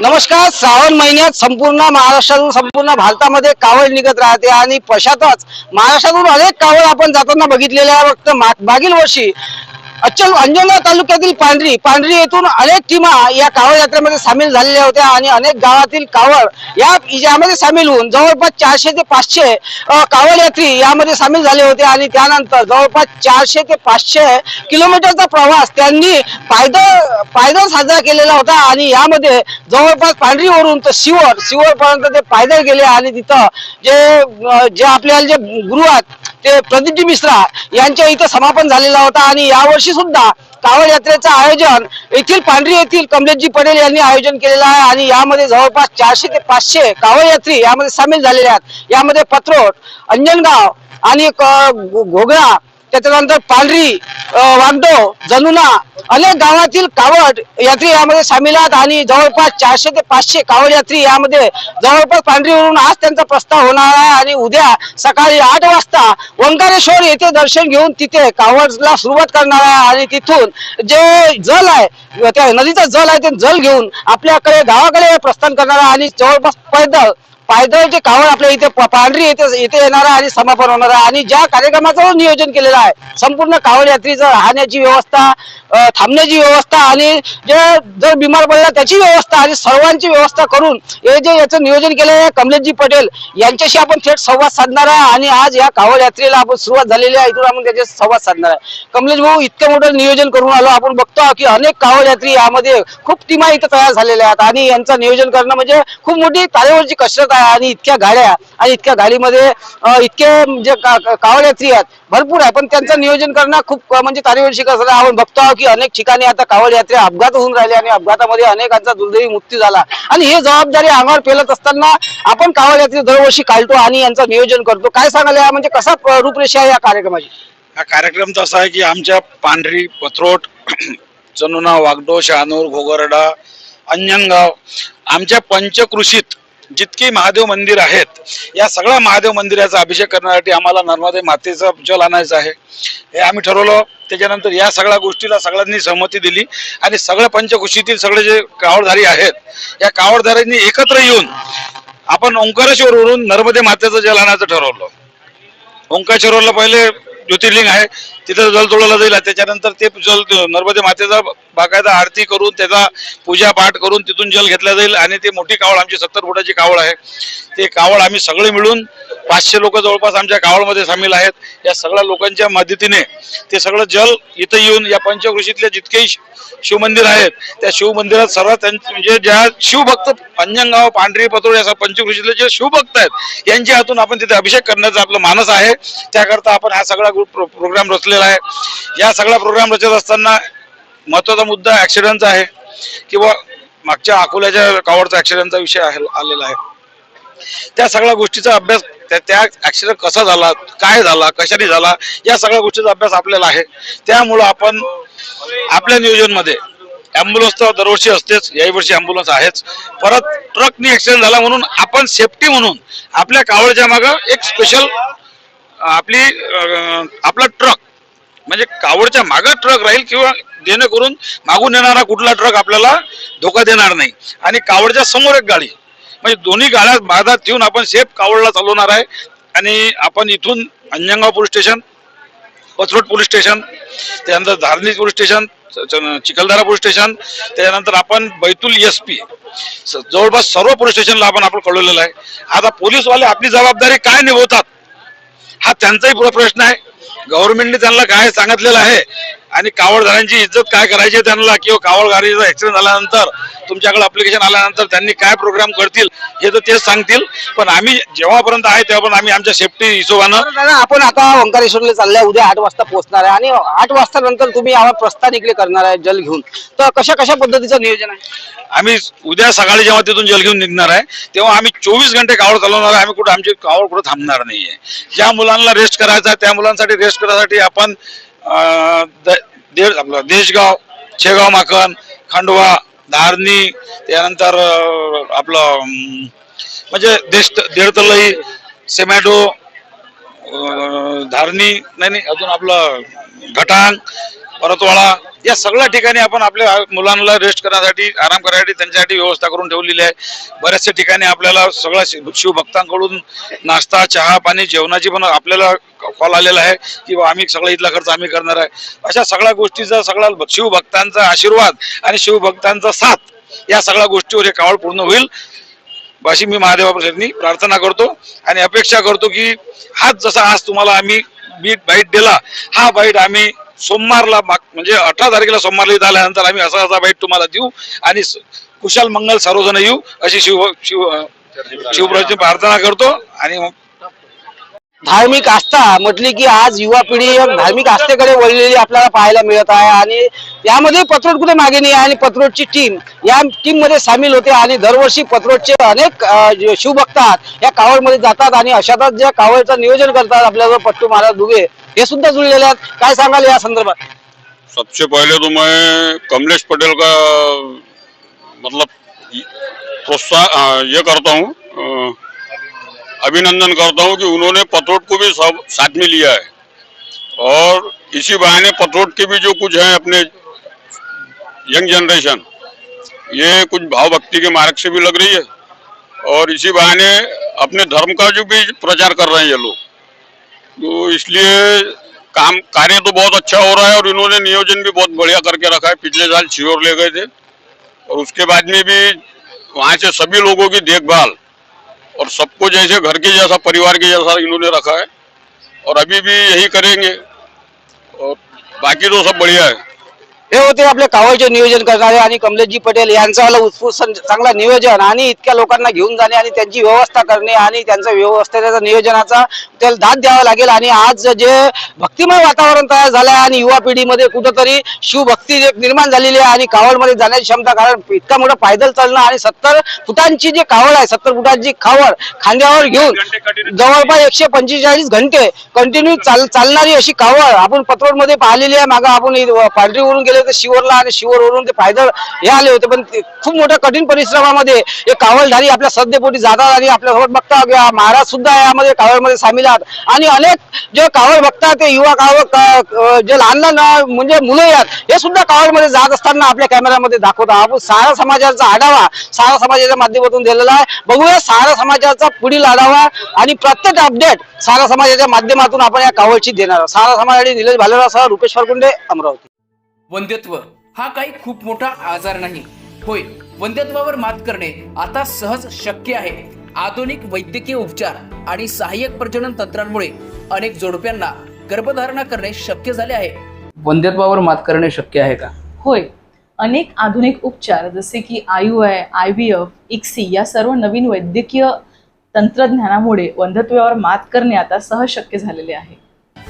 नमस्कार श्रावण महिन्यात संपूर्ण महाराष्ट्रातून संपूर्ण भारतामध्ये कावळ निघत राहते आणि पशातच महाराष्ट्रातून अनेक कावळ आपण जाताना बघितलेल्या आहे. फक्त मागील वर्षी अचल अंजना तालुक्यातील पांढरी पांढरी येथून अनेक टीमा या कावड यात्रेमध्ये सामील झालेल्या होत्या आणि अनेक गावातील कावड या यामध्ये सामील होऊन जवळपास चारशे ते पाचशे कावड यात्री यामध्ये सामील झाले होते आणि त्यानंतर जवळपास चारशे ते पाचशे किलोमीटरचा प्रवास त्यांनी पायदळ पायदळ साजरा केलेला होता आणि यामध्ये जवळपास पांढरीवरून तर शिवर शिवरपर्यंत ते पायदळ गेले आणि तिथं जे जे आपल्याला जे गृहात ते प्रदीपजी मिश्रा यांच्या इथं समापन झालेला होता आणि यावर्षी सुद्धा कावड यात्रेचं आयोजन येथील पांढरी येथील कमलेशजी पटेल यांनी आयोजन केलेलं आहे आणि यामध्ये जवळपास चारशे ते पाचशे कावड यात्री यामध्ये सामील झालेले आहेत. यामध्ये पत्रोट अंजनगाव आणि क- त्याच्यानंतर पांढरी वांदो वागदो जनुना अनेक गावातील कावड यात्री यामध्ये सामील आहेत आणि जवळपास चारशे ते पाचशे कावड यात्री यामध्ये जवळपास पांढरीवरून आज त्यांचा प्रस्ताव होणार आहे आणि उद्या सकाळी आठ वाजता ओंकारेश्वर येथे दर्शन घेऊन तिथे कावडला सुरुवात करणार आहे आणि तिथून जे जल आहे त्या नदीचा जल आहे ते जल घेऊन आपल्याकडे गावाकडे प्रस्थान करणार आहे आणि जवळपास पैदल पायदळ जे कावड आपल्या इथे पांढरी येथे इथे येणार आहे आणि समापन होणार आहे. आणि ज्या कार्यक्रमाचं नियोजन केलेलं आहे संपूर्ण कावड यात्रीचं राहण्याची व्यवस्था थांबण्याची व्यवस्था आणि जे जर बिमार पडला त्याची व्यवस्था आणि सर्वांची व्यवस्था करून हे जे याचं नियोजन केलेलं आहे कमलेशजी पटेल यांच्याशी आपण थेट संवाद साधणार आहे. आणि आज या कावड यात्रेला आपण सुरुवात झालेली आहे इथून आपण त्याचे संवाद साधणार आहे. कमलेश भाऊ इतकं मोठं नियोजन करून आलो. आपण बघतो की अनेक कावड यात्री यामध्ये खूप टीमा इथं तयार झालेल्या आहेत. आणि यांचं नियोजन करणं म्हणजे खूप मोठी तारेवरची कसरत काय आणि इतक्या गाड्या आणि इतक्या गाडीमध्ये इतके म्हणजे कावडयात्री आहेत. भरपूर आहे. पण त्यांचं नियोजन करणं खूप म्हणजे कार्यवर्षी कसं आपण बघतो की अनेक ठिकाणी आता कावड यात्रे अपघात होऊन राहिले आणि अपघातामध्ये अनेकांचा दुर्दैवी मृत्यू झाला. आणि हे जबाबदारी अंगावर पेलत असताना आपण कावड यात्रे दरवर्षी काढतो आणि यांचं नियोजन करतो. काय सांगाल या म्हणजे कसा रूपरेषा आहे या कार्यक्रमाची? हा कार्यक्रम तर असा आहे की आमच्या पांढरी पथरोट जनुना वागडो शहानूर घोगरडा अंजनगाव आमच्या पंचकृषीत जितकी महादेव मंदिर आहेत या सगळ्या महादेव मंदिराचा अभिषेक करण्यासाठी आम्हाला नर्मदे मातेचं जल आणायचं आहे. हे आम्ही ठरवलं त्याच्यानंतर या सगळ्या गोष्टीला सगळ्यांनी सहमती दिली आणि सगळ्या पंचकुशीतील सगळे जे कावडधारी आहेत या कावडधाऱ्यांनी एकत्र येऊन आपण ओंकारेश्वरवरून नर्मदे मातेचं जल आणायचं ठरवलं. ओंकारेश्वरला पहिले ज्योतिर्लिंग आहे तिथं जल तोडलं जाईल. त्याच्यानंतर ते जल नर्मदे मातेचा बाकायदा आरती करून त्याचा पूजा पाठ करून तिथून जल घेतला जाईल. आणि ते मोठी कावळ आमची सत्तर फुटाची कावळ आहे. ते कावळ आम्ही सगळे मिळून पाचशे लोक जवळपास आमच्या गावामध्ये सामील आहेत. या सगळ्या लोकांच्या मदतीने ते सगळं जल इथं येऊन या पंचकृषीतले जितकेही शि- शिवमंदिर आहेत त्या शिवमंदिरात सर्वात त्यांचे म्हणजे ज्या शिवभक्त अंजनगाव पांढरी पतोळ या पंचकृषीतले जे शिवभक्त आहेत यांच्या हातून आपण तिथे अभिषेक करण्याचा आपलं मानस आहे. त्याकरता आपण हा सगळा ग्रुप प्रो- प्रोग्राम रचलेला आहे. या सगळा प्रोग्राम रचत असताना महत्त्वाचा मुद्दा ऍक्सिडेंटचा आहे किंवा मागच्या अकोल्याच्या कावडचा ऍक्सिडेंटचा विषय आलेला आहे. त्या सगळ्या गोष्टीचा अभ्यास त्या त्या ऍक्सिडेंट कसा झाला काय झाला कशाने झाला या सगळ्या गोष्टीचा अभ्यास आपल्याला आहे. त्यामुळं आपण आपल्या नियोजनमध्ये अँब्युलन्स तर दरवर्षी असतेच याही वर्षी अँब्युलन्स आहेच. परत ट्रकनी ऍक्सिडेंट झाला म्हणून आपण सेफ्टी म्हणून आपल्या कावडच्या मागं एक स्पेशल आपली आपला ट्रक म्हणजे कावडच्या मागं ट्रक राहील किंवा जेणेकरून मागून येणारा कुठला ट्रक आपल्याला धोका देणार नाही. आणि कावडच्या समोर एक गाडी म्हणजे दोन्ही गाड्या भारतात ठेवून आपण सेफ कावडला चालवणार आहे. आणि आपण इथून Anjangaon police station Pathrot police station त्यानंतर Dharni police station Chikhaldara Chikhaldara police station त्याच्यानंतर आपण बैतूल एस पी जवळपास सर्व पोलीस स्टेशनला आपण आपण कळवलेलं आहे. आता पोलीसवाले आपली जबाबदारी काय निभवतात? हा त्यांचाही पुढे प्रश्न आहे. गव्हर्नमेंटने त्यांना काय सांगितलेलं आहे? आणि कावडधारांची इज्जत काय करायची त्यांना किंवा कावड गाडीचा ऍक्सिडेंट झाल्यानंतर तुमच्याकडे अप्लिकेशन आल्यानंतर त्यांनी काय प्रोग्राम करतील हे तर तेच सांगतील. पण आम्ही जेव्हापर्यंत आहे तेव्हापर्यंत आम्ही आमच्या सेफ्टी हिशोबानं आपण आता ओंकारेश्वरला चाललाय उद्या आठ वाजता पोहोचणार आहे आणि आठ वाजता नंतर तुम्ही आम्हाला प्रस्थान इकडे करणार आहे जल घेऊन. तर कशा कशा पद्धतीचं नियोजन आहे? आम्ही उद्या सकाळी जेव्हा तिथून जल घेऊन निघणार आहे तेव्हा आम्ही चोवीस घंटे कावड चालवणार आहे. आम्ही कुठं आमची कावड कुठं थांबणार नाहीये. ज्या मुलांना रेस्ट करायचा त्या मुलांसाठी रेस्ट करण्यासाठी आपण अं, आपलं देशगाव शेगाव माकन खंडवा धारणी त्यानंतर आपलं म्हणजे देश देडतलई सेमॅटो धारणी नाही नाही अजून आपलं घटांग परतवाडा या सगळ्या ठिकाणी आपण आपल्या मुलांना रेस्ट करण्यासाठी आराम करण्यासाठी त्यांच्यासाठी व्यवस्था करून ठेवलेली आहे. बऱ्याचशा ठिकाणी आपल्याला सगळ्या शिव- शिवभक्तांकडून नाश्ता चहा पाणी जेवणाची पण आपल्याला कॉल आलेला आहे की आम्ही सगळा इथला खर्च आम्ही करणार आहे. अशा सगळ्या गोष्टीचा सगळा शिवभक्तांचा आशीर्वाद आणि शिवभक्तांचा साथ या सगळ्या गोष्टीवर हे कावळ पूर्ण होईल. अशी मी महादेवाप्रसादनी प्रार्थना करतो आणि अपेक्षा करतो की हाच जसा आज तुम्हाला आम्ही बीट बाईट दिला हा बाईट आम्ही सोमवारला म्हणजे अठरा तारखेला सोमवारला झाल्यानंतर आल्यानंतर आम्ही असा असा बाईट तुम्हाला देऊ आणि कुशल कुशाल मंगल सर्वजण येऊ अशी शिव शिव शिवप्रची प्रार्थना करतो आणि धार्मिक आस्था म्हटली की आज युवा पिढी धार्मिक आस्थेकडे वळलेली आपल्याला पाहायला मिळत आहे आणि यामध्ये पत्रोट कुठे मागे नाही आहे आणि पत्रोटची टीम या टीममध्ये सामील होते आणि दरवर्षी पत्रोटचे अनेक अ, शिवभक्त या कावडमध्ये जातात आणि अशातच ज्या कावडचं नियोजन करतात आपल्याजवळ पट्टू महाराज दुबे हे सुद्धा जुळलेले सबसे पहले तो मैं कमलेश पटेल का मतलब ये करता हूँ अभिनंदन करता हूँ कि उन्होंने पथरोट को भी सब साथ में लिया है। और इसी बहाने पथरोट के भी जो कुछ हैं अपने यंग जनरेशन, ये कुछ भाव भक्ति के मार्ग से भी लग रही है। और इसी बहाने अपने धर्म का जो भी प्रचार कर रहे हैं ये लोग तो इसलिए काम, कार्य तो बहुत अच्छा हो रहा है और इन्होंने नियोजन भी बहुत बढ़िया करके रखा है। पिछले साल शियोर ले गए थे। और उसके बाद में भी वहाँ से सभी लोगों की देखभाल और सबको जैसे घर के जैसा, परिवार के जैसा इन्होंने रखा है। और अभी भी यही करेंगे और बाकी तो सब बढ़िया है। हे होते आपले कावळचे नियोजन करणारे आणि कमलेशजी पटेल यांचं उत्स्फूर्त चांगला नियोजन आणि इतक्या लोकांना घेऊन जाणे आणि त्यांची व्यवस्था करणे आणि त्यांचा व्यवस्थेचा नियोजनाचा त्याला दाद द्यावा लागेल. आणि आज जे भक्तिमय वातावरण तयार झालं आहे आणि युवा पिढीमध्ये कुठंतरी शिवभक्ती एक निर्माण झालेली आहे आणि कावडमध्ये जाण्याची क्षमता कारण इतका मोठा पायदल चालणं आणि सत्तर फुटांची जी कावड आहे सत्तर फुटांची कावड खांद्यावर घेऊन जवळपास एकशे पंचेचाळीस घंटे कंटिन्यू चाल चालणारी अशी कावड आपण पत्रोडमध्ये पाहिलेली आहे. मागं आपण पांढरीवरून गेले होते शिवरला आणि शिवरवरून ते पायदळ हे आले होते. पण खूप मोठ्या कठीण परिश्रमामध्ये हे कावडधारी आपल्या सद्यपोटी जातात आणि आपल्यासोबत बघता किंवा महाराज सुद्धा यामध्ये कावळमध्ये सामील आहात. आणि अनेक जे कावळ बघतात ते युवा कावळ जे लहान लहान म्हणजे मुलं आहेत हे सुद्धा कावळमध्ये जात असताना आपल्या कॅमेऱ्यामध्ये दाखवतात आपण सारा समाजाचा आढावा सारा समाजाच्या माध्यमातून दिलेला आहे. बघूया सारा समाजाचा पुढील आढावा आणि प्रत्येक अपडेट सारा समाजाच्या माध्यमातून आपण या कावळची देणार आहोत. सारा समाजाने आणि निलेश भालेरावसह रुपेश फरकुंडे अमरावती. वंध्यत्व. हा काही खूप मोठा आजार नाही. होय वंध्यत्वावर मात करणे आता सहज शक्य आहे. आधुनिक वैद्यकीय उपचार आणि सहाय्यक प्रजनन तंत्रांमुळे अनेक जोडप्यांना गर्भधारणा करणे शक्य झाले आहे. वंध्यत्वावर मात करणे शक्य आहे का? होय अनेक आधुनिक उपचार जसे की आयु I I V F ICSI या सर्व नवीन वैद्यकीय तंत्रज्ञानामुळे वंध्यत्वावर मात करणे आता सहज शक्य झालेले आहे.